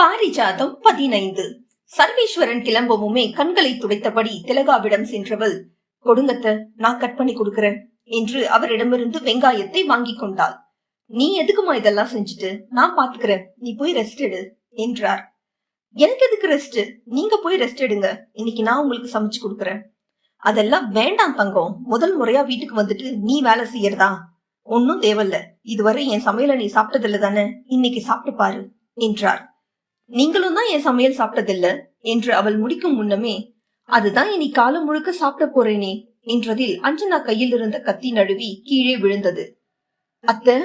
பாரிஜாதம் பதினைந்து. சர்வேஸ்வரன் கிளம்பவுமே கண்களை துடைத்தபடி திலகாவிடம் சென்றவள் கொடுங்கத்த நான் கட் பண்ணி கொடுக்கிறேன் என்று அவரிடமிருந்து வெங்காயத்தை வாங்கிக் கொண்டாள். நீ எதுக்குமா இதெல்லாம் செஞ்சுட்டு? நான் பாத்துக்கிறேன். நீ போய் ரெஸ்ட் எடு என்றார். எனக்கு எதுக்கு ரெஸ்ட் நீங்க போய் ரெஸ்ட் எடுங்க. இன்னைக்கு நான் உங்களுக்கு சமைச்சு கொடுக்கறேன். அதெல்லாம் வேண்டாம் தங்கம். முதல் முறையா வீட்டுக்கு வந்துட்டு நீ வேலை செய்யறதா? ஒன்னும் தேவையில்ல. இதுவரை என் சமையல நீ சாப்பிட்டதில்ல தானே இன்னைக்கு சாப்பிட்டு பாரு என்றார். நீங்களும் தான் என் சமையல் சாப்பிட்டதில்ல என்று அவள் முடிக்கும் முன்னமே அதுதான் இனி காலம் முழுக்க சாப்பிட போறேனே என்றதில் அஞ்சனா கையில் இருந்த கத்தி நழுவி கீழே விழுந்தது. அத்தை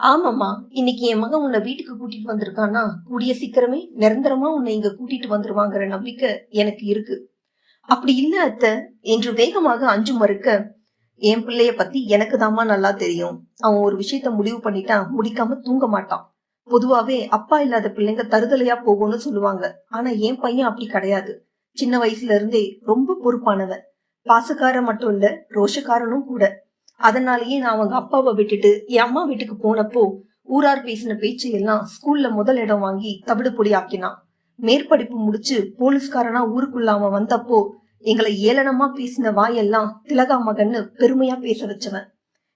ஆமாம்மா இன்னைக்கு என் மகன் உன்னை வீட்டுக்கு கூட்டிட்டு வந்திருக்கானா? கூடிய சீக்கிரமே நிரந்தரமா உன்னை இங்க கூட்டிட்டு வந்துருவாங்கிற நம்பிக்கை எனக்கு இருக்கு. அப்படி இல்ல அத்தை என்று வேகமாக அஞ்சு மறுக்க என் பிள்ளைய பத்தி எனக்கு தாமா நல்லா தெரியும். அவன் ஒரு விஷயத்த முடிவு பண்ணிட்டான் முடிக்காம தூங்க மாட்டான். பொதுவாவே அப்பா இல்லாத பிள்ளைங்க தருதலையா போகும்னு சொல்லுவாங்க. ஆனா என் பையன் அப்படி கிடையாது. சின்ன வயசுல இருந்தே ரொம்ப பொறுப்பானவன். பாசக்காரன் மட்டும் இல்ல ரோஷக்காரனும் கூட. அதனாலயே நான் அவங்க அப்பாவை விட்டுட்டு என் அம்மா வீட்டுக்கு போனப்போ ஊரார் பேசின பேச்சு எல்லாம் ஸ்கூல்ல முதல் இடம் வாங்கி தவிடு பொடி ஆக்கினான். மேற்படிப்பு முடிச்சு போலீஸ்காரனா ஊருக்குள்ள அவன் வந்தப்போ எங்களை ஏளனமா பேசின வாயெல்லாம் திலகா மகன்னு பெருமையா பேச வச்சவன்.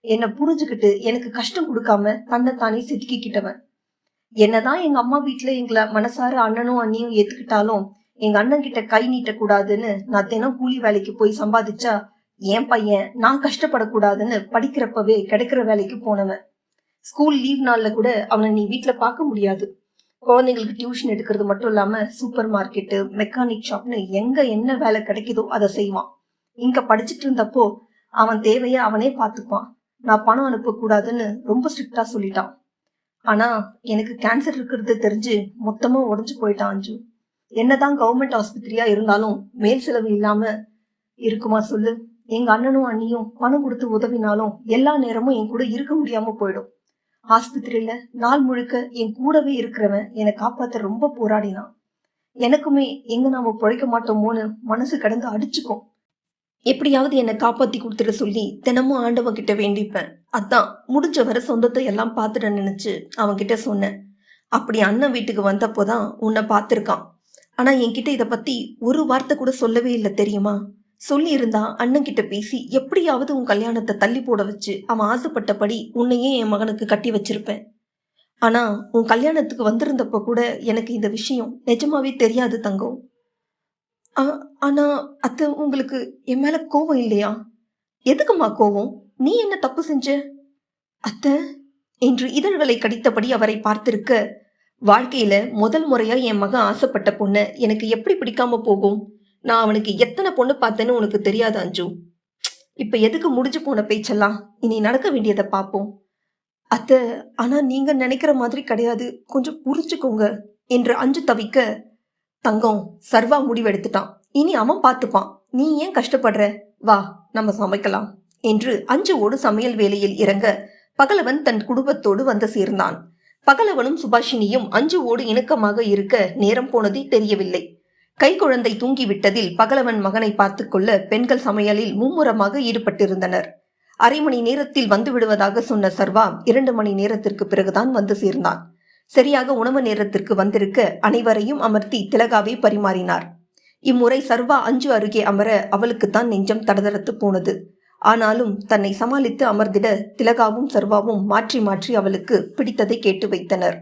என்னை புரிஞ்சுக்கிட்டு எனக்கு கஷ்டம் கொடுக்காம தன்னைத்தானே செதுக்கிக்கிட்டவன். என்னதான் எங்க அம்மா வீட்டுல எங்களை மனசார அண்ணனும் அண்ணியும் ஏத்துக்கிட்டாலும் எங்க அண்ணன் கிட்ட கை நீட்ட கூடாதுன்னு நான் தினம் கூலி வேலைக்கு போய் சம்பாதிச்சா என் பையன் நான் கஷ்டப்படக்கூடாதுன்னு படிக்கிறப்பவே கிடைக்கிற வேலைக்கு போனவன். ஸ்கூல் லீவ் நாள்ல கூட அவனை நீ வீட்டுல பார்க்க முடியாது. குழந்தைங்களுக்கு டியூஷன் எடுக்கிறது மட்டும் இல்லாம சூப்பர் மார்க்கெட்டு மெக்கானிக் ஷாப்னு எங்க என்ன வேலை கிடைக்குதோ அதை செய்வான். இங்க படிச்சுட்டு இருந்தப்போ அவன் தேவையை அவனே பார்த்துப்பான். நான் பணம் அனுப்பக்கூடாதுன்னு ரொம்ப ஸ்ட்ரிக்டா சொல்லிட்டான். ஆனா எனக்கு கேன்சர் இருக்கிறது தெரிஞ்சு மொத்தமா உடஞ்சு போயிட்டான் அஞ்சு. என்னதான் கவர்மெண்ட் ஆஸ்பத்திரியா இருந்தாலும் மேல் செலவு இல்லாம இருக்குமா சொல்லு? எங்க அண்ணனும் அண்ணியும் பணம் கொடுத்து உதவினாலும் எல்லா நேரமும் என் கூட இருக்க முடியாம போயிடும். ஆஸ்பத்திரியில நாள் முழுக்க என் கூடவே இருக்கிறவன் என்னை காப்பாத்த ரொம்ப போராடினான். எனக்குமே எங்க நாம பிழைக்க மாட்டோமோன்னு மனசு கடந்து அடிச்சுக்கும். எப்படியாவது என்னை காப்பாற்றி கொடுத்துட சொல்லி தினமும் ஆண்டவங்கிட்ட வேண்டிப்பேன். அதான் முடிஞ்ச வரை சொந்தத்தை எல்லாம் பார்த்துட நினச்சி அவன்கிட்ட சொன்னேன். அப்படி அண்ணன் வீட்டுக்கு வந்தப்போ தான் உன்னை பார்த்துருக்கான். ஆனால் என்கிட்ட இதை பற்றி ஒரு வார்த்தை கூட சொல்லவே இல்லை தெரியுமா? சொல்லியிருந்தா அண்ணன்கிட்ட அண்ணன் பேசி எப்படியாவது உன் கல்யாணத்தை தள்ளி போட வச்சு அவன் ஆசைப்பட்டபடி உன்னையே என் மகனுக்கு கட்டி வச்சிருப்பேன். ஆனால் உன் கல்யாணத்துக்கு வந்திருந்தப்போ கூட எனக்கு இந்த விஷயம் நிஜமாவே தெரியாது தங்கம். ஆ- ஆனா அத்தை உங்களுக்கு என் மேல கோவம் இல்லையா? எதுக்குமா கோவம்? நீ என்ன தப்பு செஞ்ச? அத்தை என்று இதழ்களை கடித்தபடி அவரை பார்த்திருக்க. வாழ்க்கையில முதல் முறையா என் மகன் ஆசைப்பட்ட பொண்ணை எனக்கு எப்படி பிடிக்காம போகும்? நான் அவனுக்கு எத்தனை பொண்ணு பார்த்தேன்னு உனக்கு தெரியாது அஞ்சு. இப்ப எதுக்கு முடிஞ்சு போன பேச்செல்லாம்? இனி நடக்க வேண்டியதை பார்ப்போம். அத்தை ஆனா நீங்க நினைக்கிற மாதிரி கிடையாது. கொஞ்சம் புரிஞ்சுக்கோங்க. என்று அஞ்சு தவிக்க தங்கம் சர்வா முடிவெடுத்துட்டான். இனி அவன் பார்த்துப்பான். நீ ஏன் கஷ்டப்படுற? வா நம்ம சமைக்கலாம் என்று அஞ்சுவோடு சமையல் வேலையில் இறங்க பகலவன் தன் குடும்பத்தோடு வந்து சேர்ந்தான். பகலவனும் சுபாஷினியும் அஞ்சுவோடு இணக்கமாக இருக்க நேரம் போனதே தெரியவில்லை. கைக்குழந்தை தூங்கிவிட்டதில் பகலவன் மகனை பார்த்து கொள்ள பெண்கள் சமையலில் மும்முரமாக ஈடுபட்டிருந்தனர். அரை மணி நேரத்தில் வந்து விடுவதாக சொன்ன சர்வா இரண்டு மணி நேரத்திற்கு பிறகுதான் வந்து சேர்ந்தான். சரியாக உணவு நேரத்திற்கு வந்திருக்க அனைவரையும் அமர்த்தி திலகாவை பரிமாறினார். இம்முறை சர்வா அஞ்சு அருகே அமர அவளுக்குத்தான் நெஞ்சம் தடதடத்து போனது. ஆனாலும் தன்னை சமாளித்து அமர்ந்திட திலகாவும் சர்வாவும் மாற்றி மாற்றி அவளுக்கு பிடித்ததை கேட்டு வைத்தனர்.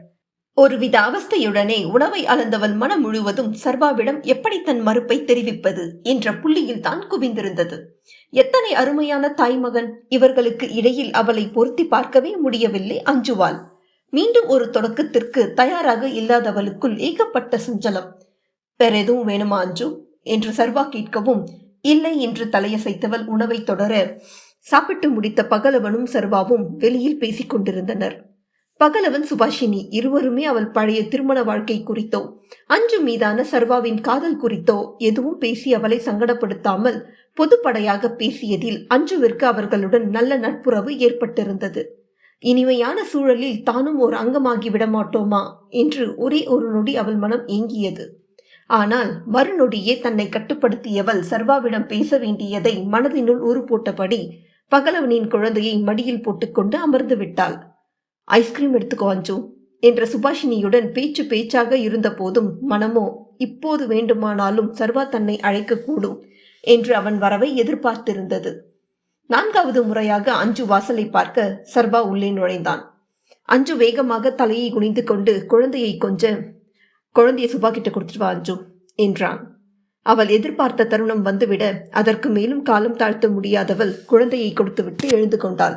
ஒருவித அவஸ்தையுடனே உணவை அளந்தவள் மனம் முழுவதும் சர்வாவிடம் எப்படி தன் மறுப்பை தெரிவிப்பது? என்ற புள்ளியில் தான் குவிந்திருந்தது. எத்தனை அருமையான தாய்மகன். இவர்களுக்கு இடையில் அவளை பொருத்தி பார்க்கவே முடியவில்லை அஞ்சுவாள். மீண்டும் ஒரு தொடக்கத்திற்கு தயாராக இல்லாதவளுக்குள் ஏகப்பட்ட சஞ்சலம். வேற எதுவும் வேணுமா அஞ்சு? என்று சர்வா கேட்கவும் இல்லை என்று தலையசைத்தவள் உணவை தொடர சாப்பிட்டு முடித்த பகலவனும் சர்வாவும் வெளியில் பேசிக் கொண்டிருந்தனர். பகலவன் சுபாஷினி இருவருமே அவள் பழைய திருமண வாழ்க்கை குறித்தோ அஞ்சு மீதான சர்வாவின் காதல் குறித்தோ எதுவும் பேசி அவளை சங்கடப்படுத்தாமல் பொதுப்படையாக பேசியதில் அஞ்சுவிற்கு அவர்களுடன் நல்ல நட்புறவு ஏற்பட்டிருந்தது. இனிமையான சூழலில் தானும் ஒரு அங்கமாகி விடமாட்டோமா? என்று ஒரே ஒரு நொடி அவள் மனம் ஏங்கியது. ஆனால் மறுநொடியே தன்னை கட்டுப்படுத்தியவள் சர்வாவிடம் பேச வேண்டியதை மனதினுள் ஊறு போட்டபடி பகலவனின் குழந்தையை மடியில் போட்டுக்கொண்டு அமர்ந்து விட்டாள். ஐஸ்கிரீம் எடுத்துக்கோ அஞ்சு என்ற சுபாஷினியுடன் பேச்சு பேச்சாக இருந்த போதும் மனமோ இப்போது வேண்டுமானாலும் சர்வா தன்னை அழைக்கக்கூடும் என்று அவன் வரவை எதிர்பார்த்திருந்தது. நான்காவது முறையாக அஞ்சு வாசலை பார்க்க சர்வா உள்ளே நுழைந்தான். அஞ்சு வேகமாக தலையை குனிந்து கொண்டு குழந்தையை கொஞ்ச குழந்தையை சுபா கிட்ட கொடுத்துட்டு வா அஞ்சு என்றான். அவள் எதிர்பார்த்த தருணம் வந்துவிட அதற்கு மேலும் காலம் தாழ்த்த முடியாதவள் குழந்தையை கொடுத்துவிட்டு எழுந்து கொண்டாள்.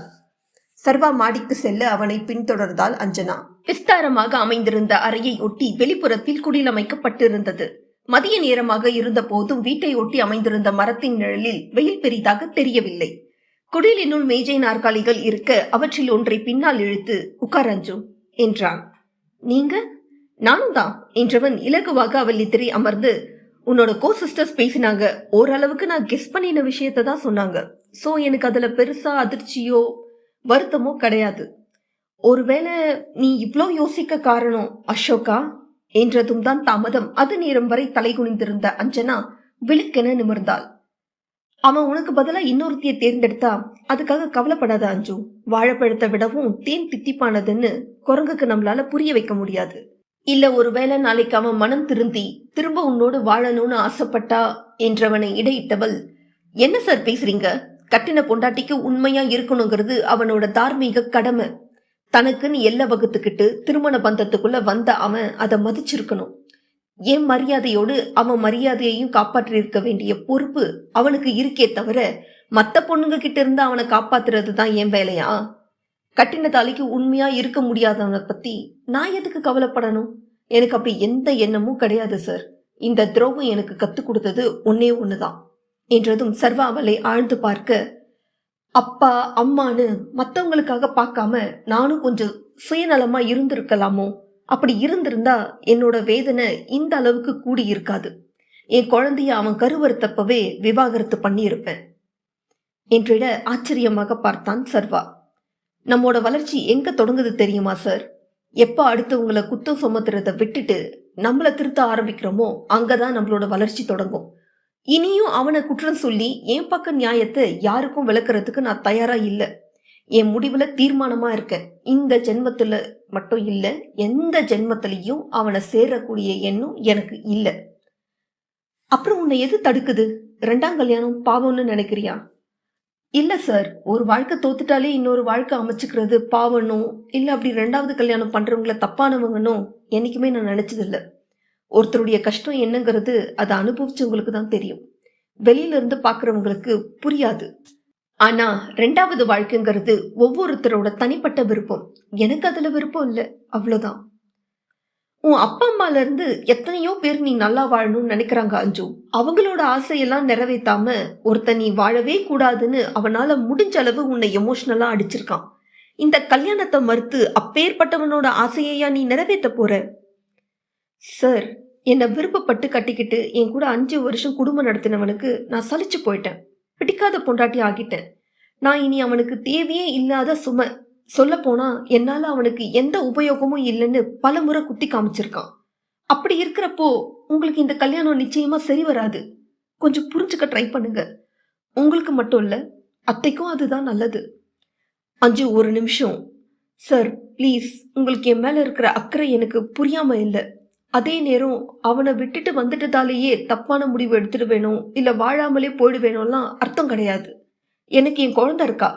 சர்வா மாடிக்கு செல்ல அவனை பின்தொடர்ந்தாள் அஞ்சனா. விஸ்தாரமாக அமைந்திருந்த அறையை ஒட்டி வெளிப்புறத்தில் குடிலமைக்கப்பட்டிருந்தது மதிய நேரமாக இருந்த போதும் வீட்டை ஒட்டி அமைந்திருந்த மரத்தின் நிழலில் வெயில் பெரிதாக தெரியவில்லை. குடிலினுள் மேஜை நாற்காலிகள் இருக்க அவற்றில் ஒன்றை பின்னால் இழுத்து உட்கார் என்றான். நீங்க? நானும் தான் என்றவன் இலகுவாக அவள் எதிரே அமர்ந்து உன்னோட கோ சிஸ்டர்ஸ் பேசினாங்க. ஓரளவுக்கு நான் கெஸ் பண்ணின விஷயத்தை தான் சொன்னாங்க. சோ எனக்கு அதுல பெருசா அதிர்ச்சியோ வருத்தமோ கிடையாது. ஒருவேளை நீ இவ்வளோ யோசிக்க காரணம் அசோகா? என்றதும் தான் தாமதம். அது நேரம் வரை தலை குனிந்திருந்த அஞ்சனா விழுக்கென நிமிர்ந்தாள். அவன் உனக்கு பதிலா இன்னொருத்திய தேர்ந்தெடுத்தா? அதுக்காக கவலைப்படாத அஞ்சு. வாழைப்பழத்தை விடவும் தேன் தித்திப்பானதுன்னு குரங்குக்கு நம்மளால புரிய வைக்க முடியாது. இல்ல ஒருவேளை நாளைக்கு அவன் மனம் திருந்தி திரும்ப உன்னோடு வாழணும்னு ஆசைப்பட்டா என்றவனை இடையிட்டவள். என்ன சார் பேசுறீங்க? கட்டின பொண்டாட்டிக்கு உண்மையா இருக்கணுங்கிறது அவனோட தார்மீக கடமை. தனக்குன்னு எல்லை வகுத்துக்கிட்டு திருமண பந்தத்துக்குள்ள வந்த அவன் அதை மதிச்சிருக்கணும். என் மரியாதையோடு அவன் மரியாதையையும் காப்பாற்றியிருக்க வேண்டிய பொறுப்பு அவனுக்கு இருக்கே தவிர மற்ற பொண்ணுங்க கிட்ட இருந்து அவனை காப்பாத்துறது தான் என் வேலையா? கட்டின தாலிக்கு உண்மையா இருக்க முடியாதவனை பத்தி நான் எதுக்கு கவலைப்படணும்? எனக்கு அப்படி எந்த எண்ணமும் கிடையாது சார் இந்த துரோகம் எனக்கு கத்துக் கொடுத்தது ஒன்னே ஒண்ணுதான் என்றதும் சர்வா அவளை ஆழ்ந்து பார்க்க அப்பா அம்மான்னு மற்றவங்களுக்காக பார்க்காம நானும் கொஞ்சம் சுயநலமா இருந்திருக்கலாமோ? அப்படி இருந்திருந்தா என்னோட வேதனை இந்த அளவுக்கு கூடி இருக்காது. என் குழந்தைய அவன் கருவறுத்தப்பவே விவாகரத்து பண்ணியிருப்பேன். என்றிட ஆச்சரியமாக பார்த்தான் சர்வா. நம்மோட வளர்ச்சி எங்க தொடங்குது தெரியுமா சார்? எப்போ அடுத்தவங்களை குத்தம் சுமத்துறத விட்டுட்டு நம்மளை திருத்த ஆரம்பிக்கிறோமோ அங்கதான் நம்மளோட வளர்ச்சி தொடங்கும். இனியும் அவனை குற்றம் சொல்லி என் பக்க நியாயத்தை யாருக்கும் விளக்குறதுக்கு நான் தயாரா இல்லை. என் முடிவுல தீர்மானமா இருக்கேன் இந்த ஜென்மத்துல மட்டும் இல்ல எந்த ஜென்மத்திலையும் அவனை சேரக்கூடிய எண்ணம் எனக்கு இல்ல. அப்புறம் உன்னை எது தடுக்குது? ரெண்டாம் கல்யாணம் பாவம்னு நினைக்கிறியா? இல்ல சார் ஒரு வாழ்க்கை தோத்துட்டாலே இன்னொரு வாழ்க்கை அமைச்சுக்கிறது பாவனும் இல்ல அப்படி ரெண்டாவது கல்யாணம் பண்றவங்கள தப்பானவங்கனும் என்னைக்குமே நான் நினைச்சதில்ல. ஒருத்தருடைய கஷ்டம் என்னங்கிறது அதை அனுபவிச்சவங்களுக்கு தான் தெரியும். வெளியில இருந்து பாக்குறவங்களுக்கு புரியாது. ஆனா ரெண்டாவது வாழ்க்கைங்கிறது ஒவ்வொருத்தரோட தனிப்பட்ட விருப்பம். எனக்கு அதுல விருப்பம் இல்லை. அவ்வளவுதான். உன் அப்பா அம்மால இருந்து எத்தனையோ பேர் நீ நல்லா வாழணும்னு நினைக்கிறாங்க அஞ்சு. அவங்களோட ஆசையெல்லாம் நிறைவேற்றாம ஒருத்தன் நீ வாழவே கூடாதுன்னு அவனால முடிஞ்ச அளவு உன்னை எமோஷனலா அடிச்சிருக்கான். இந்த கல்யாணத்தை மறுத்து அப்பேற்பட்டவனோட ஆசையையா நீ நிறைவேற்ற போற? சார் என்னை விருப்பப்பட்டு கட்டிக்கிட்டு என் கூட அஞ்சு வருஷம் குடும்பம் நடத்தினவனுக்கு நான் சலிச்சு போயிட்டேன். பிடிக்காத பொண்டாட்டி ஆகிட்டேன் நான் இனி அவனுக்கு தேவையே இல்லாத சும சொல்ல போனா என்னால அவனுக்கு எந்த உபயோகமும் இல்லைன்னு பல முறை குத்தி காமிச்சிருக்கான். அப்படி இருக்கிறப்போ உங்களுக்கு இந்த கல்யாணம் நிச்சயமா சரி வராது. கொஞ்சம் புரிஞ்சுக்க ட்ரை பண்ணுங்க. உங்களுக்கு மட்டும் இல்ல அத்தைக்கும் அதுதான் நல்லது. அஞ்சு ஒரு நிமிஷம். சார் ப்ளீஸ் உங்களுக்கு என் மேல இருக்கிற அக்கறை எனக்கு புரியாம இல்லை. அதே நேரம் அவனை விட்டுட்டு வந்துட்டதாலேயே தப்பான முடிவு எடுத்துடுவேணும் இல்லை வாழாமலே போயிடுவேணும்லாம் அர்த்தம் கிடையாது. எனக்கு என் குழந்த இருக்கா?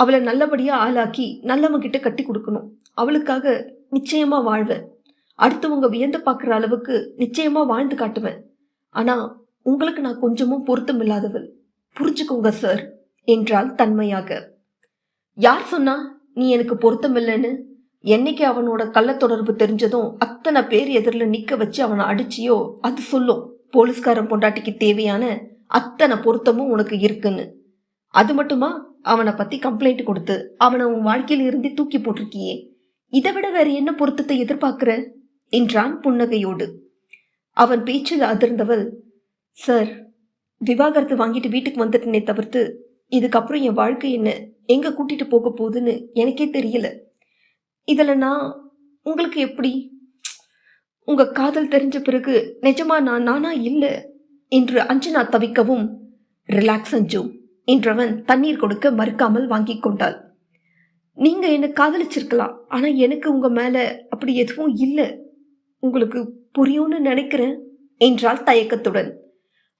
அவளை நல்லபடியாக ஆளாக்கி நல்லவங்கிட்ட கட்டி கொடுக்கணும். அவளுக்காக நிச்சயமாக வாழ்வேன். அடுத்தவங்க வியந்து பார்க்குற அளவுக்கு நிச்சயமாக வாழ்ந்து காட்டுவேன். ஆனால் உங்களுக்கு நான் கொஞ்சமும் பொருத்தம் இல்லாதவள். புரிஞ்சுக்கோங்க சார் என்றாள் தன்மையாக. யார் சொன்னா நீ எனக்கு பொருத்தம் இல்லைன்னு என்னைக்கு அவனோட கள்ள தொடர்பு தெரிஞ்சதும் அத்தனை பேர் எதிரில் நிற்க வச்சு அவனை அடிச்சியோ அது சொல்லும். போலீஸ்காரன் பொண்டாட்டிக்கு தேவையான அத்தனை பொருத்தமும் உனக்கு இருக்குன்னு. அது மட்டுமா? அவனை பத்தி கம்ப்ளைண்ட் கொடுத்து அவனை உன் வாழ்க்கையில இருந்து தூக்கி போட்டிருக்கியே. இதை விட வேற என்ன பொருத்தத்தை எதிர்பார்க்கிற? என்றான் புன்னகையோடு. அவன் பேச்சில் அதிர்ந்தவள் சார் விவாகரத்து வாங்கிட்டு வீட்டுக்கு வந்துட்டனே தவிர்த்து இதுக்கப்புறம் என் வாழ்க்கை என்ன? எங்க கூட்டிட்டு போக போகுதுன்னு எனக்கே தெரியல. இதில் நான் உங்களுக்கு எப்படி? உங்கள் காதல் தெரிஞ்ச பிறகு நிஜமா நான் நானா இல்லை என்று அஞ்சனா தவிக்கவும் ரிலாக்ஸ் அஞ்சு என்றவன் தண்ணீர் கொடுக்க மறுக்காமல் வாங்கி கொண்டாள். நீங்கள் என்னை காதலிச்சிருக்கலாம் ஆனால் எனக்கு உங்கள் மேலே அப்படி எதுவும் இல்லை. உங்களுக்கு புரியும்னு நினைக்கிறேன் என்றால் தயக்கத்துடன்.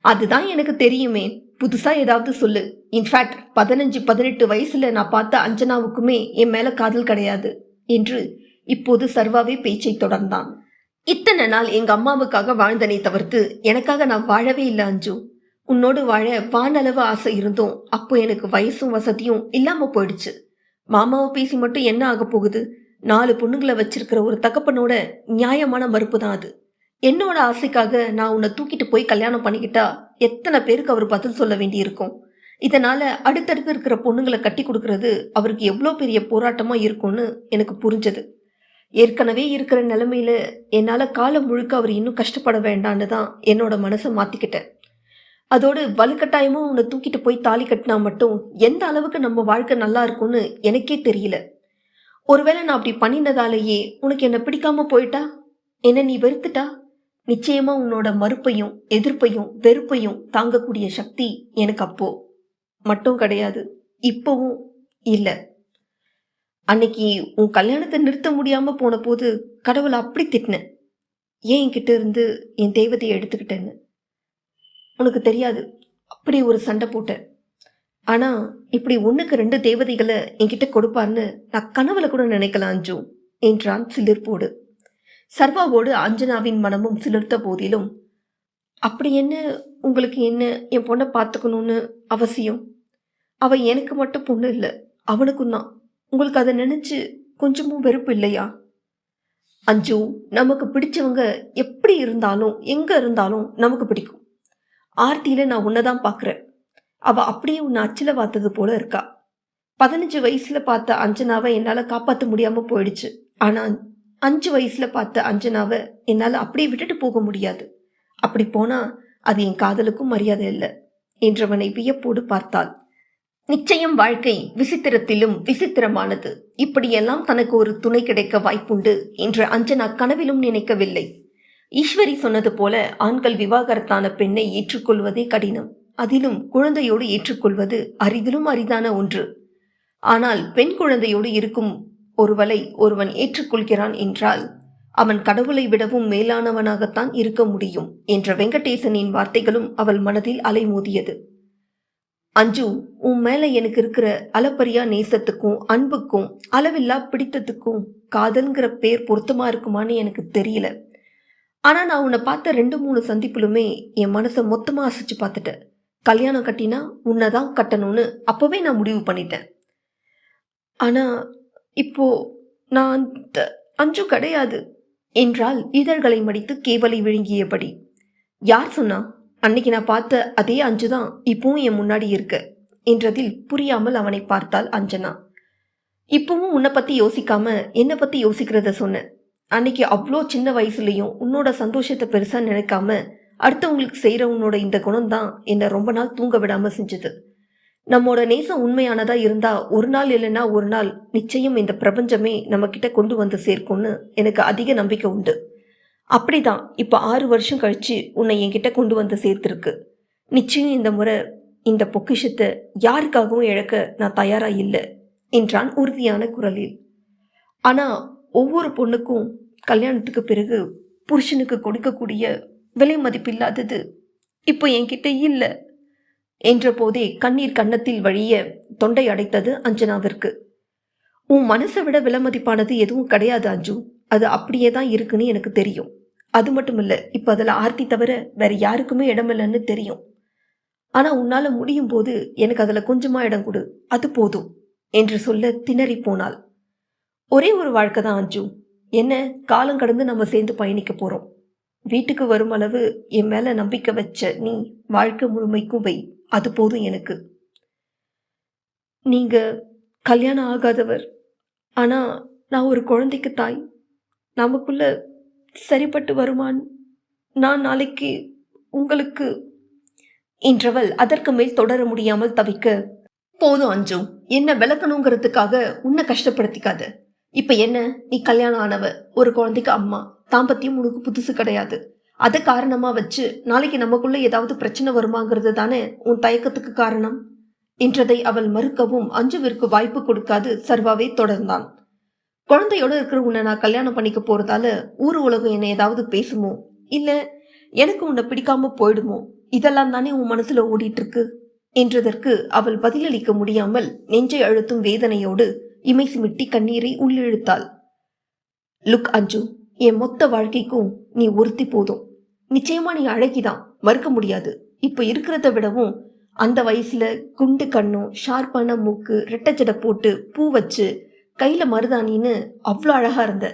அதுதான் எனக்கு தெரியுமே. புதுசாக ஏதாவது சொல்லு. இன்ஃபேக்ட் பதினஞ்சு பதினெட்டு வயசில் நான் பார்த்த அஞ்சனாவுக்குமே என் மேலே காதல் கிடையாது. என்று இப்போது சர்வாவே பேச்சை தொடர்ந்தான். இத்தனை நாள் எங்க அம்மாவுக்காக வாழ்ந்தனை தவிர்த்து எனக்காக நான் வாழவே இல்லை அஞ்சு. உன்னோடு வாழ வானளவு ஆசை இருந்தும். அப்போ எனக்கு வயசும் வசதியும் இல்லாம போயிடுச்சு. மாமாவை பேசி மட்டும் என்ன ஆக போகுது? நாலு பொண்ணுங்களை வச்சிருக்கிற ஒரு தகப்பனோட நியாயமான மறுப்பு தான் அது. என்னோட ஆசைக்காக நான் உன்னை தூக்கிட்டு போய் கல்யாணம் பண்ணிக்கிட்டா எத்தனை பேருக்கு அவர் பதில் சொல்ல வேண்டியிருக்கும்? இதனால் அடுத்தடுத்து இருக்கிற பொண்ணுங்களை கட்டி கொடுக்கறது அவருக்கு எவ்வளோ பெரிய போராட்டமாக இருக்கும்னு எனக்கு புரிஞ்சது. ஏற்கனவே இருக்கிற நிலமையில என்னால் காலம் முழுக்க அவர் இன்னும் கஷ்டப்பட வேண்டான்னு தான் என்னோட மனசை மாற்றிக்கிட்டேன் அதோடு வலுக்கட்டாயமும் உன்னை தூக்கிட்டு போய் தாலி கட்டினா மட்டும் எந்த அளவுக்கு நம்ம வாழ்க்கை நல்லா இருக்கும்னு எனக்கே தெரியல. ஒருவேளை நான் அப்படி பண்ணினதாலேயே உனக்கு என்னை பிடிக்காம போயிட்டா? என்ன நீ வெறுத்துட்டா? நிச்சயமா உன்னோட மறுப்பையும் எதிர்ப்பையும் வெறுப்பையும் தாங்கக்கூடிய சக்தி எனக்கு அப்போ. மட்டும் கிடையாது. இப்போவும் இல்லை. அன்னைக்கு உன் கல்யாணத்தை நிறுத்த முடியாமல் போன போது கடவுளை அப்படி திட்டினேன் ஏன் என்கிட்ட இருந்து என் தெய்வத்தையை எடுத்துக்கிட்டேன்னு? உனக்கு தெரியாது. அப்படி ஒரு சண்டை போட்டேன் ஆனால் இப்படி ஒன்றுக்கு ரெண்டு தேவதைகளை என்கிட்ட கொடுப்பார்னு நான் கனவுல கூட நினைக்கலாம் அஞ்சு. என்றான் சிலிர்ப்போடு. சர்வாவோடு அஞ்சனாவின் மனமும் சிலிர்த்த போதிலும் அப்படி என்ன உங்களுக்கு என்ன என் பொண்ணை பார்த்துக்கணும்னு அவசியம்? அவள் எனக்கு மட்டும் பொண்ணு இல்லை அவனுக்கும் தான். உங்களுக்கு அதை நினச்சி கொஞ்சமும் வெறுப்பு இல்லையா? அஞ்சு நமக்கு பிடிச்சவங்க எப்படி இருந்தாலும் எங்கே இருந்தாலும் நமக்கு பிடிக்கும். ஆர்த்தியில் நான் உன்னை தான் பார்க்குறேன் அவள் அப்படியே உன்னை அச்சில பார்த்தது போல இருக்கா. பதினஞ்சு வயசில் பார்த்த அஞ்சனாவை என்னால் காப்பாற்ற முடியாமல் போயிடுச்சு. ஆனால் அஞ்சு வயசில் பார்த்த அஞ்சனாவை என்னால் அப்படியே விட்டுட்டு போக முடியாது. அப்படி போனால் அது என் காதலுக்கும் மரியாதை இல்லை என்றவனை வியப்போடு பார்த்தாள். நிச்சயம் வாழ்க்கை விசித்திரத்திலும் விசித்திரமானது. இப்படியெல்லாம் தனக்கு ஒரு துணை கிடைக்க வாய்ப்புண்டு என்று அஞ்சனா கனவிலும் நினைக்கவில்லை. ஈஸ்வரி சொன்னது போல ஆண்கள் விவாகரத்தான பெண்ணை ஏற்றுக்கொள்வதே கடினம். அதிலும் குழந்தையோடு ஏற்றுக்கொள்வது அரிதிலும் அரிதான ஒன்று. ஆனால் பெண் குழந்தையோடு இருக்கும் ஒருவளை ஒருவன் ஏற்றுக்கொள்கிறான் என்றால் அவன் கடவுளை விடவும் மேலானவனாகத்தான் இருக்க முடியும் என்ற வெங்கடேசனின் வார்த்தைகளும் அவள் மனதில் அலைமோதியது. அஞ்சு உன் மேல எனக்கு இருக்கிற அளப்பரியா நேசத்துக்கும் அன்புக்கும் அளவில்லா பிடித்தத்துக்கும் காதல்ங்கிற பேர் பொருத்தமா இருக்குமான்னு எனக்கு தெரியல. ஆனா நான் உன்னை பார்த்த ரெண்டு மூணு சந்திப்பிலுமே என் மனசை மொத்தமா அசைச்சு பார்த்துட்டேன். கல்யாணம் கட்டினா உன்னை தான் கட்டணும்னு அப்பவே நான் முடிவு பண்ணிட்டேன். ஆனா இப்போ நான் அந்த அஞ்சு கிடையாது. என்றால் இதழ்களை மடித்து கேவலை விழுங்கியபடி. யார் சொன்னா அன்னைக்கு நான் பார்த்த அதே அஞ்சு தான் இப்பவும் என் முன்னாடி இருக்க என்றதில் புரியாமல் அவனை பார்த்தாள் அஞ்சனா. இப்பவும் உன்னை பத்தி யோசிக்காம என்னை பத்தி யோசிக்கிறத சொன்னேன் அன்னைக்கு அவ்வளோ சின்ன வயசுலேயும் உன்னோட சந்தோஷத்தை பெருசாக நினைக்காம அடுத்தவங்களுக்கு செய்கிற உன்னோட இந்த குணம் தான் என்னை ரொம்ப நாள் தூங்க விடாமல் செஞ்சது. நம்மோட நேசம் உண்மையானதா இருந்தா ஒரு நாள் இல்லைன்னா ஒரு நாள் நிச்சயம் இந்த பிரபஞ்சமே நம்ம கிட்ட கொண்டு வந்து சேர்க்கும்னு எனக்கு அதிக நம்பிக்கை உண்டு. அப்படிதான் இப்போ ஆறு வருஷம் கழிச்சு உன்னை என்கிட்ட கொண்டு வந்து சேர்த்துருக்கு. நிச்சயம் இந்த முறை இந்த பொக்கிஷத்தை யாருக்காகவும் இழக்க நான் தயாரா இல்லை என்றான் உறுதியான குரலில். ஆனா ஒவ்வொரு பொண்ணுக்கும் கல்யாணத்துக்கு பிறகு புருஷனுக்கு கொடுக்கக்கூடிய விலை மதிப்பில்லாதது இப்போ என்கிட்ட இல்லை. என்றபோதே கண்ணீர் கன்னத்தில் வழிய தொண்டை அடைத்தது அஞ்சனாவிற்கு. உன் மனசை விட விலமதிப்பானது எதுவும் கிடையாது அஞ்சு. அது அப்படியே தான் இருக்குன்னு எனக்கு தெரியும். அது மட்டும் இல்லை இப்போ அதில் ஆர்த்தி தவிர வேற யாருக்குமே இடமில்லைன்னு தெரியும். ஆனால் உன்னால் முடியும் போது எனக்கு அதில் கொஞ்சமாக இடம் கொடு. அது போதும் என்று சொல்ல திணறி போனாள். ஒரே ஒரு வாழ்க்கை தான் அஞ்சு. என்ன காலம் கடந்து நம்ம சேர்ந்து பயணிக்க போகிறோம் வீட்டுக்கு வரும் அளவு என் மேலே நம்பிக்கை வச்ச நீ வாழ்க்கை முழுமைக்கும் வை. அது போதும் எனக்கு. நீங்க கல்யாணம் ஆகாதவர். ஆனா நான் ஒரு குழந்தைக்கு தாய். நமக்குள்ள சரிப்பட்டு வருமான். நான் நாளைக்கு உங்களுக்கு என்றவள் அதற்கு மேல் தொடர முடியாமல் தவிக்க. போதும் அஞ்சு. என்ன விளக்கணுங்கிறதுக்காக உன்னை கஷ்டப்படுத்திக்காத. இப்ப என்ன? நீ கல்யாணம் ஆனவ ஒரு குழந்தைக்கு அம்மா. தாம்பத்தியம் உனக்கு புதுசு கிடையாது. அதை காரணமாக வச்சு நாளைக்கு நமக்குள்ளே ஏதாவது பிரச்சனை வருமாங்கிறது தானே உன் தயக்கத்துக்கு காரணம்? என்றதை அவள் மறுக்கவும் அஞ்சுவிற்கு வாய்ப்பு கொடுக்காது சர்வாவே தொடர்ந்தான். குழந்தையோட இருக்கிற உன்னை நான் கல்யாணம் பண்ணிக்க போறதால ஊர் உலகம் என்னை ஏதாவது பேசுமோ? இல்லை எனக்கு உன்னை பிடிக்காம போயிடுமோ? இதெல்லாம் தானே உன் மனசுல ஓடிட்டு இருக்கு என்றதற்கு அவள் பதிலளிக்க முடியாமல் நெஞ்சை அழுத்தும் வேதனையோடு இமை சிமிட்டி கண்ணீரை உள்ளிழுத்தாள். லுக் அஞ்சு என் மொத்த வாழ்க்கைக்கும் நீ ஒருத்தி போதும். நிச்சயமா நீ அழகிதான். மறுக்க முடியாது. இப்போ இருக்கிறத விடவும் அந்த வயசுல குண்டு கண்ணும் ஷார்ப்பான மூக்கு ரெட்டச்சடை போட்டு பூ வச்சு கையில மருதாணின்னு அவ்வளோ அழகா இருந்த.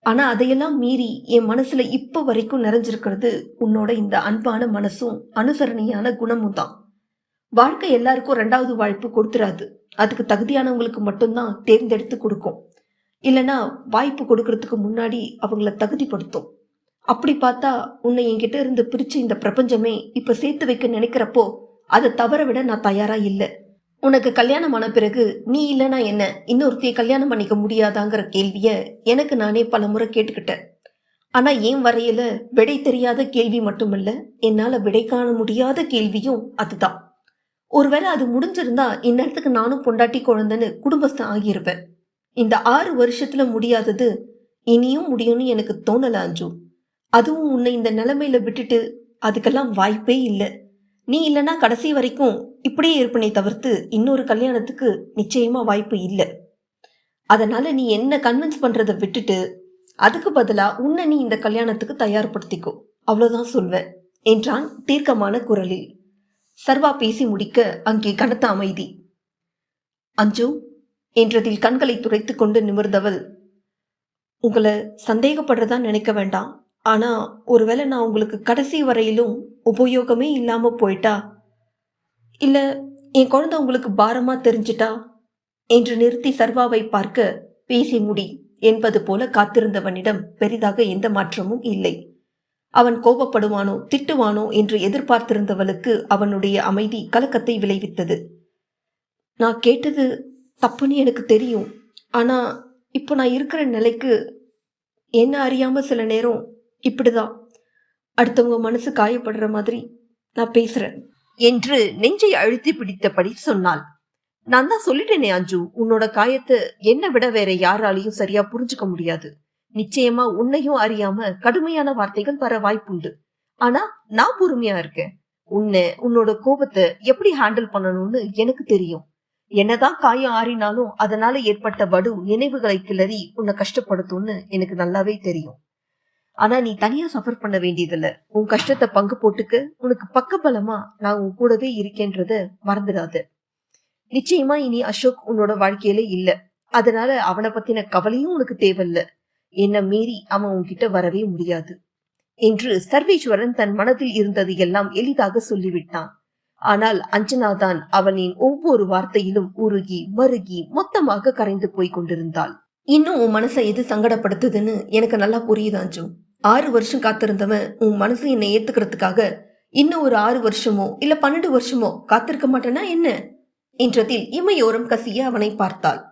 ஆனா அதையெல்லாம் மீறி என் மனசுல இப்போ வரைக்கும் நிறைஞ்சிருக்கிறது உன்னோட இந்த அன்பான மனசும் அனுசரணையான குணமும் தான். வாழ்க்கை எல்லாருக்கும் ரெண்டாவது வாய்ப்பு கொடுத்துறாது. அதுக்கு தகுதியானவங்களுக்கு மட்டும்தான் தேர்ந்தெடுத்து கொடுக்கும். இல்லைன்னா வாய்ப்பு கொடுக்கறதுக்கு முன்னாடி அவங்கள தகுதிப்படுத்தும். அப்படி பார்த்தா உன்னை என்கிட்ட இருந்து பிரிச்சு இந்த பிரபஞ்சமே இப்ப சேர்த்து வைக்க நினைக்கிறப்போ அதை தவற விட நான் தயாரா இல்லை. உனக்கு கல்யாணம் ஆன பிறகு நீ இல்லைனா என்ன? இன்னொருத்தைய கல்யாணம் பண்ணிக்க முடியாதாங்கிற கேள்விய எனக்கு நானே பல முறை கேட்டுக்கிட்டேன். ஆனா ஏன் வரையில விடை தெரியாத கேள்வி மட்டுமல்ல என்னால விடை காண முடியாத கேள்வியும் அதுதான். ஒருவேளை அது முடிஞ்சிருந்தா இந்நேரத்துக்கு நானும் பொண்டாட்டி குழந்தைன்னு குடும்பஸ்தன் ஆகியிருப்பேன். இந்த ஆறு வருஷத்துல முடியாதது இனியும் முடியும்னு எனக்கு தோணல அஞ்சு. அதுவும் உன்னை இந்த நிலைமையில விட்டுட்டு அதுக்கெல்லாம் வாய்ப்பே இல்லை. நீ இல்லைன்னா கடைசி வரைக்கும் இப்படியே இருப்பனை தவிர்த்து இன்னொரு கல்யாணத்துக்கு நிச்சயமா வாய்ப்பு இல்லை. அதனால நீ என்ன கன்வின்ஸ் பண்றதை விட்டுட்டு அதுக்கு பதிலாக உன்னை நீ இந்த கல்யாணத்துக்கு தயார்படுத்திக்கோ. அவ்வளோதான் சொல்வேன். என்றான் தீர்க்கமான குரலில். சர்வா பேசி முடிக்க அங்கே கனத்த அமைதி. அஞ்சு என்றதில் கண்களை துடைத்து கொண்டு நிமிர்ந்தவள் உங்களை சந்தேகப்படுறதா நினைக்க வேண்டாம். ஆனால் ஒருவேளை நான் உங்களுக்கு கடைசி வரையிலும் உபயோகமே இல்லாமல் போயிட்டா? இல்லை என் குழந்தை உங்களுக்கு பாரமாக தெரிஞ்சிட்டா? என்று நிறுத்தி சர்வாவை பார்க்க பேசி முடி என்பது போல காத்திருந்தவனிடம் பெரிதாக எந்த மாற்றமும் இல்லை. அவன் கோபப்படுவானோ திட்டுவானோ என்று எதிர்பார்த்திருந்தவளுக்கு அவனுடைய அமைதி கலக்கத்தை விளைவித்தது. நான் கேட்டது தப்புன்னு எனக்கு தெரியும். ஆனால் இப்போ நான் இருக்கிற நிலைக்கு என்ன அறியாமல் சில நேரம் இப்படிதான். அடுத்தவங்க மனசு காயப்படுற மாதிரி நான் பேசுறேன். என்று நெஞ்சை அழுத்தி பிடித்தபடி சொன்னாள். நான் தான் சொல்லிட்டேனே அஞ்சு. உன்னோட காயத்தை என்ன விட வேற யாராலையும் சரியா புரிஞ்சுக்க முடியாது. நிச்சயமா உன்னையும் அறியாம கடுமையான வார்த்தைகள் வர வாய்ப்புண்டு. ஆனா நான் பொறுமையா இருக்கேன். உன்னை உன்னோட கோபத்தை எப்படி ஹேண்டில் பண்ணணும்னு எனக்கு தெரியும். என்னதான் காயம் ஆறினாலும் அதனால ஏற்பட்ட வடு நினைவுகளை கிளறி உன்னை கஷ்டப்படுத்தும்னு எனக்கு நல்லாவே தெரியும். ஆனா நீ தனியா சஃபர் பண்ண வேண்டியதில்ல. உன் கஷ்டத்தை பங்கு போட்டுக்க உனக்கு பக்கபலமா நான் உன் கூடவே இருக்கேன்றத மறந்துடாது. நிச்சயமா இனி அசோக் உன்னோட வாழ்க்கையில இல்ல. அதனால அவனை பத்தின கவலையும் உனக்கு தேவையில்ல. என்ன மீறி அவன் உன்கிட்ட வரவே முடியாது. என்று சர்வேஸ்வரன் தன் மனதில் இருந்தது எல்லாம் எளிதாக சொல்லிவிட்டான். ஆனால் அஞ்சனாதான் அவனின் ஒவ்வொரு வார்த்தையிலும் உருகி மருகி மொத்தமாக கரைந்து போய் கொண்டிருந்தாள். இன்னும் உன் மனசை எது சங்கடப்படுத்துதுன்னு எனக்கு நல்லா புரியுது அஞ்சு. ஆறு வருஷம் காத்திருந்தவன் உன் மனசு என்னை ஏத்துக்கிறதுக்காக இன்னும் ஒரு ஆறு வருஷமோ இல்ல பன்னெண்டு வருஷமோ காத்திருக்க மாட்டேனா என்ன? என்றதில் இமையோரம் கசிய அவனை பார்த்தாள்.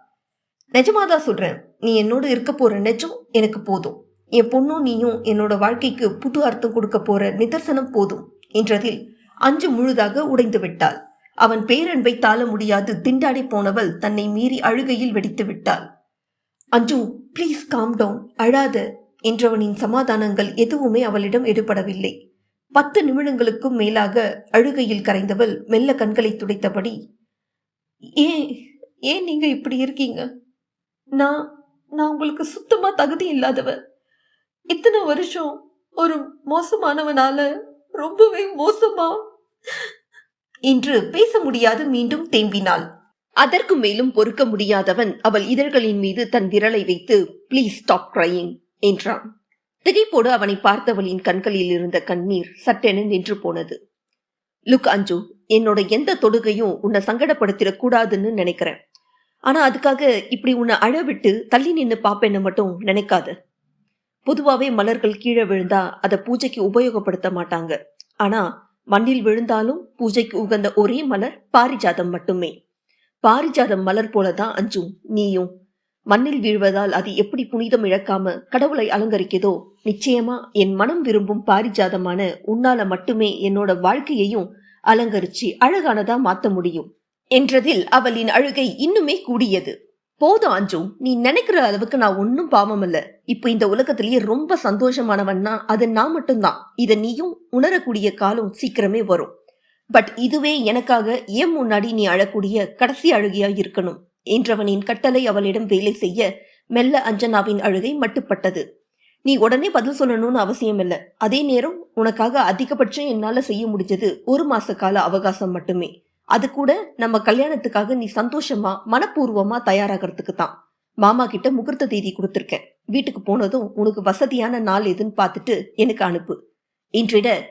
நிஜமாதான் சொல்றேன். நீ என்னோடு இருக்க போற நெஜம் எனக்கு போதும். என் பொண்ணும் நீயும் என்னோட வாழ்க்கைக்கு புது அர்த்தம் கொடுக்க போற நிதர்சனம் போதும். என்றதில் அஞ்சு முழுதாக உடைந்து விட்டாள். அவன் பேரன்பை தாள முடியாது திண்டாடி போனவள் தன்னை மீறி அழுகையில் வெடித்து விட்டாள். அஞ்சு ப்ளீஸ் காம் டவுன் அழாத என்றவனின் சமாதானங்கள் எதுவுமே அவளிடம் எடுபடவில்லை. பத்து நிமிடங்களுக்கும் மேலாக அழுகையில் கரைந்தவள் மெல்ல கண்களை துடைத்தபடி ஏன் ஏன் நீங்க இப்படி இருக்கீங்க? நான் நான் உங்களுக்கு சுத்தமா தகுதி இல்லாதவ இத்தனை வருஷம் ஒரு மோசமானவனால ரொம்பவே மோசமா? என்று பேச முடியாது மீண்டும் தேம்பினாள். அதற்கு மேலும் பொறுக்க முடியாதவன் அவள் இதழ்களின் மீது தன் விரலை வைத்து ப்ளீஸ் ஸ்டாப் கிரையிங் என்றான். திகைப்போடு அவனை பார்த்தவளின் கண்களில் இருந்த கண்ணீர் சட்டென நின்று போனது. லுக் அஞ்சு என்னோட எந்த தொடுகையும் உன்னை சங்கடப்படுத்திடக் கூடாதுன்னு நினைக்கிறேன். ஆனா அதுக்காக இப்படி உன்னை அழவிட்டு தள்ளி நின்னு பாப்பேன்னு மட்டும் நினைக்காத. பொதுவாவே மலர்கள் கீழே விழுந்தா அதை பூஜைக்கு உபயோகப்படுத்த மாட்டாங்க. ஆனா மண்ணில் விழுந்தாலும் பூஜைக்கு உகந்த ஒரே மலர் பாரிஜாதம் மட்டுமே. பாரிஜாதம் மலர் போலதான் அஞ்சும் நீயும். மண்ணில் வீழ்வதால் அது எப்படி புனிதம் இழக்காம கடவுளை அலங்கரிக்குதோ? நிச்சயமா என் மனம் விரும்பும் பாரிஜாதமான உன்னால மட்டுமே என்னோட வாழ்க்கையையும் அலங்கரிச்சு அழகானதா மாத்த முடியும். என்றதில் அவளின் அழுகை இன்னுமே கூடியது. போதும் அஞ்சும் நீ நினைக்கிற அளவுக்கு நான் ஒன்னும் பாவம் இல்ல. இப்ப இந்த உலகத்திலேயே ரொம்ப சந்தோஷமானவன்னா அது நான் மட்டும்தான். இத நீயும் உணரக்கூடிய காலம் சீக்கிரமே வரும். பட் இதுவே எனக்காக ஏன் முன்னாடி நீ அழக்கூடிய கடைசி அழுகியாய் இருக்கணும்? என்றவனின் கட்டளை அவளிடம் வேலை செய்ய மெல்ல அஞ்சனாவின் அழுகை மட்டுப்பட்டது. நீ உடனே பதில் சொல்லணும்னு அவசியம் அதே நேரம் உனக்காக அதிகபட்சம் என்னால செய்ய முடிஞ்சது ஒரு மாச கால அவகாசம் மட்டுமே. அது கூட நம்ம கல்யாணத்துக்காக நீ சந்தோஷமா மனப்பூர்வமா தயாராகிறதுக்கு தான். மாமா கிட்ட முகூர்த்த தேதி கொடுத்துருக்கேன். வீட்டுக்கு போனதும் உனக்கு வசதியான நாள் எதுன்னு பார்த்துட்டு எனக்கு அனுப்பு. இன்றிட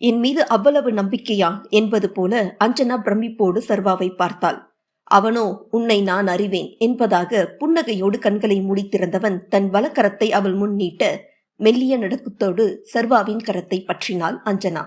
என் மீது அவ்வளவு நம்பிக்கையா என்பது போல அஞ்சனா பிரமிப்போடு சர்வாவை பார்த்தாள். அவனோ உன்னை நான் அறிவேன் என்பதாக புன்னகையோடு கண்களை முடித்திருந்தவன் தன் வலக்கரத்தை அவள் முன் நீட்ட மெல்லிய நடுக்கத்தோடு சர்வாவின் கரத்தை பற்றினாள் அஞ்சனா.